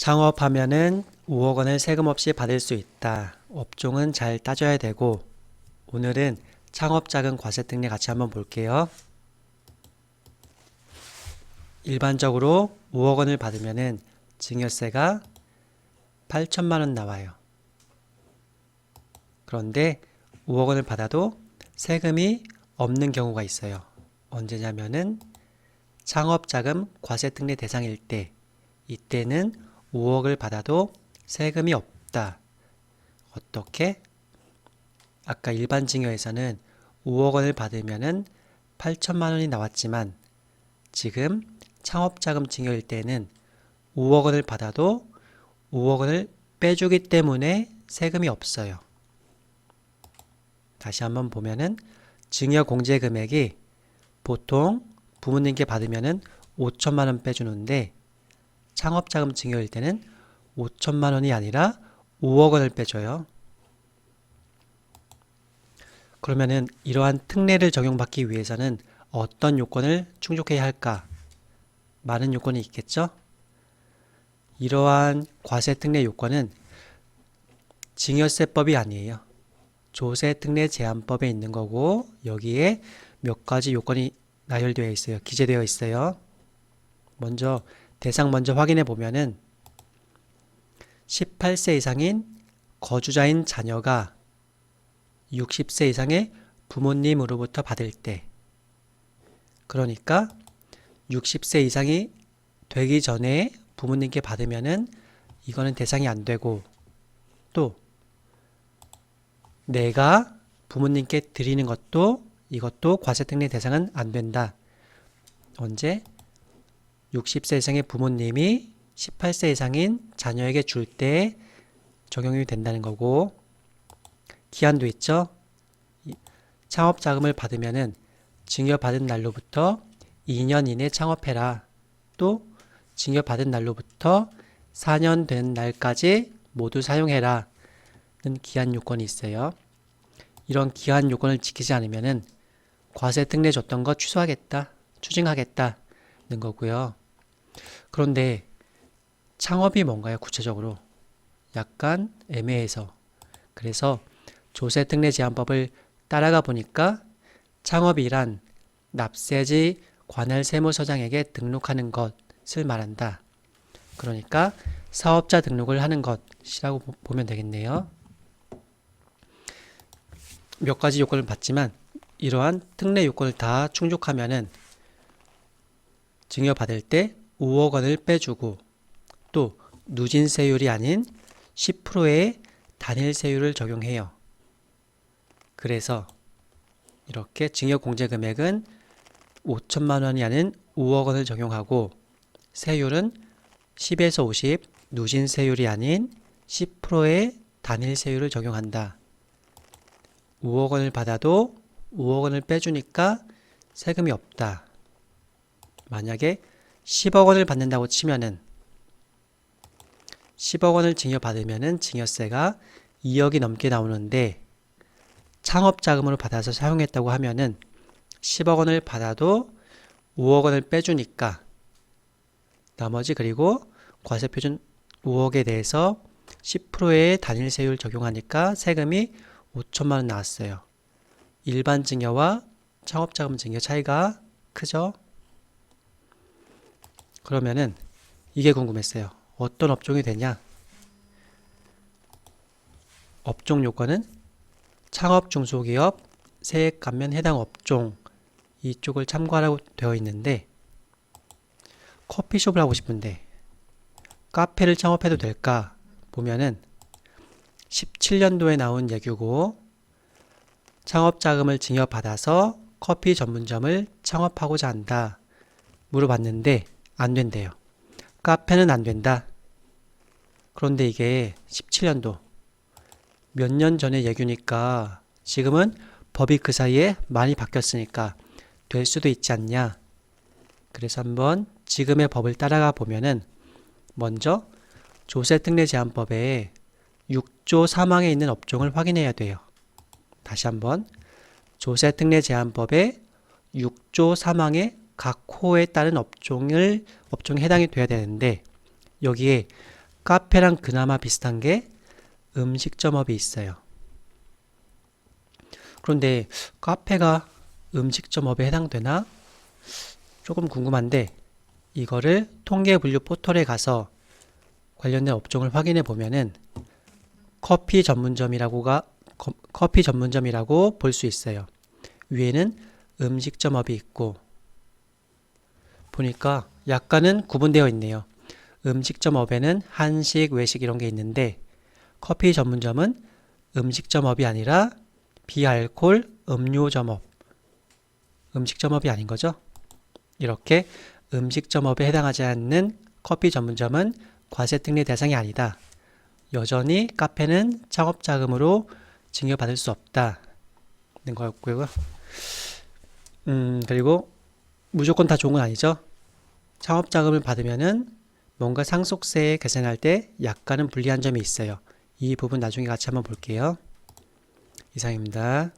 창업하면은 5억 원을 세금 없이 받을 수 있다. 업종은 잘 따져야 되고 오늘은 창업 자금 과세 특례 같이 한번 볼게요. 일반적으로 5억 원을 받으면은 증여세가 8천만 원 나와요. 그런데 5억 원을 받아도 세금이 없는 경우가 있어요. 언제냐면은 창업 자금 과세 특례 대상일 때 이때는 5억을 받아도 세금이 없다. 어떻게? 아까 일반 증여에서는 5억 원을 받으면은 8천만 원이 나왔지만 지금 창업자금 증여일 때는 5억 원을 받아도 5억 원을 빼주기 때문에 세금이 없어요. 다시 한번 보면은 증여 공제 금액이 보통 부모님께 받으면은 5천만 원 빼주는데 창업자금 증여일 때는 5천만 원이 아니라 5억 원을 빼줘요. 그러면은 이러한 특례를 적용받기 위해서는 어떤 요건을 충족해야 할까? 많은 요건이 있겠죠? 이러한 과세 특례 요건은 증여세법이 아니에요. 조세 특례 제한법에 있는 거고 여기에 몇 가지 요건이 나열되어 있어요. 기재되어 있어요. 먼저 대상 먼저 확인해 보면은 18세 이상인 거주자인 자녀가 60세 이상의 부모님으로부터 받을 때 그러니까 60세 이상이 되기 전에 부모님께 받으면은 이거는 대상이 안 되고 또 내가 부모님께 드리는 것도 이것도 과세특례 대상은 안 된다. 언제? 60세 이상의 부모님이 18세 이상인 자녀에게 줄 때 적용이 된다는 거고 기한도 있죠. 이- 창업 자금을 받으면은 증여받은 날로부터 2년 이내 창업해라. 또 증여받은 날로부터 4년 된 날까지 모두 사용해라. 는 기한 요건이 있어요. 이런 기한 요건을 지키지 않으면은 과세 특례 줬던 거 취소하겠다. 추징하겠다 는 거고요. 그런데 창업이 뭔가요? 구체적으로 약간 애매해서 그래서 조세 특례 제한법을 따라가 보니까 창업이란 납세지 관할 세무서장에게 등록하는 것을 말한다. 그러니까 사업자 등록을 하는 것이라고 보- 보면 되겠네요. 몇 가지 요건을 받지만 이러한 특례 요건을 다 충족하면은 증여받을 때 5억 원을 빼주고 또 누진세율이 아닌 10%의 단일세율을 적용해요. 그래서 이렇게 증여공제 금액은 5천만 원이 아닌 5억 원을 적용하고 세율은 10에서 50, 누진세율이 아닌 10%의 단일세율을 적용한다. 5억 원을 받아도 5억 원을 빼주니까 세금이 없다. 만약에 10억 원을 받는다고 치면은 10억 원을 증여받으면은 증여세가 2억이 넘게 나오는데 창업 자금으로 받아서 사용했다고 하면은 10억 원을 받아도 5억 원을 빼주니까 나머지 그리고 과세 표준 5억에 대해서 10%의 단일 세율 적용하니까 세금이 5천만 원 나왔어요. 일반 증여와 창업 자금 증여 차이가 크죠? 그러면은 이게 궁금했어요. 어떤 업종이 되냐? 업종 요건은 창업 중소기업 세액 감면 해당 업종 이쪽을 참고하라고 되어 있는데 커피숍을 하고 싶은데 카페를 창업해도 될까 보면은 17년도에 나온 예규고 창업 자금을 증여받아서 커피 전문점을 창업하고자 한다 물어봤는데 안 된대요. 카페는 안 된다. 그런데 이게 17년도 몇 년 전의 예규니까 지금은 법이 그 사이에 많이 바뀌었으니까 될 수도 있지 않냐. 그래서 한번 지금의 법을 따라가 보면은 먼저 조세특례 제한법에 6조 3항에 있는 업종을 확인해야 돼요. 다시 한번 조세특례 제한법에 6조 3항의 각 호에 따른 업종을 업종에 해당이 돼야 되는데 여기에 카페랑 그나마 비슷한 게 음식점업이 있어요. 그런데 카페가 음식점업에 해당되나? 조금 궁금한데 이거를 통계 분류 포털에 가서 관련된 업종을 확인해 보면은 커피 전문점이라고가 커- 커피 전문점이라고 볼 수 있어요. 위에는 음식점업이 있고 보니까 약간은 구분되어 있네요. 음식점 업에는 한식, 외식 이런 게 있는데 커피 전문점은 음식점 업이 아니라 비알콜 음료점 업 음식점 업이 아닌 거죠. 이렇게 음식점 업에 해당하지 않는 커피 전문점은 과세 특례 대상이 아니다. 여전히 카페는 창업 자금으로 징여받을 수 없다는 거였고요. 음, 그리고 무조건 다 좋은 건 아니죠. 창업 자금을 받으면은 뭔가 상속세 계산할 때 약간은 불리한 점이 있어요. 이 부분 나중에 같이 한번 볼게요. 이상입니다.